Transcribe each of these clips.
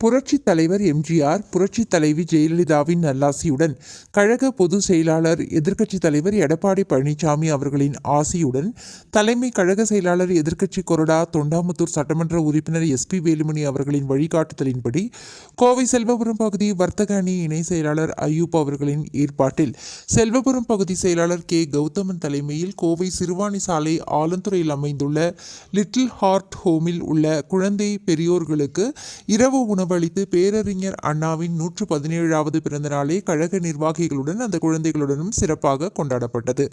புரட்சி தலைவர் எம்ஜிஆர் புரட்சி தலைவி ஜெயலலிதாவின் நல்லாசியுடன் கழக பொதுச் செயலாளர் எதிர்க்கட்சி தலைவர் எடப்பாடி பழனிசாமி அவர்களின் ஆசியுடன் தலைமை கழக செயலாளர் எதிர்க்கட்சி கொறடா தொண்டாமுத்தூர் சட்டமன்ற உறுப்பினர் எஸ்பி வேலுமணி அவர்களின் வழிகாட்டுதலின்படி கோவை செல்வபுரம் பகுதி வர்த்தக அணி இணை செயலாளர் அய்யூப் அவர்களின் ஏற்பாட்டில் செல்வபுரம் பகுதி செயலாளர் கே கௌதமன் தலைமையில் கோவை சிறுவாணி சாலை ஆலந்துறையில் அமைந்துள்ள லிட்டில் ஹார்ட் ஹோமில் உள்ள குழந்தை பெரியோர்களுக்கு இரவு உணவளித்து பேரறிஞர் அண்ணாவின் நூற்று பதினேழாவது பிறந்த நாளை கழக நிர்வாகிகளுடன் அந்த குழந்தைகளுடனும் சிறப்பாக கொண்டாடப்பட்டது.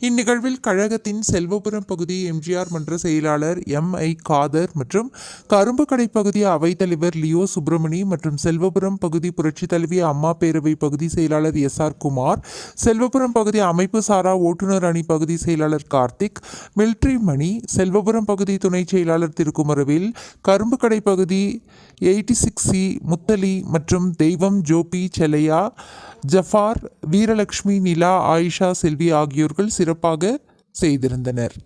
இந்நிகழ்வில் கழகத்தின் செல்வபுரம் பகுதி எம்ஜிஆர் மன்ற செயலாளர் எம். ஐ. காதர் மற்றும் கரும்புக்கடை பகுதி அவைத்தலைவர் லியோ சுப்பிரமணி மற்றும் செல்வபுரம் பகுதி புரட்சித் தலைவி அம்மா பேரவை பகுதி செயலாளர் எஸ். ஆர். குமார் செல்வபுரம் பகுதி அமைப்பு சாரா ஓட்டுநர் அணி பகுதி செயலாளர் கார்த்திக் மில்ட்ரி மணி செல்வபுரம் பகுதி துணை செயலாளர் திருக்குமரவேல் கரும்புக்கடை பகுதி எயிட்டி சிக்ஸ் சி முத்தலி மற்றும் தெய்வம் ஜோபி செலையா ஜஃபார் வீரலட்சுமி நிலா ஆயிஷா செல்வி ஆகியோர்கள் சிறப்பாக செய்திருந்தனர்.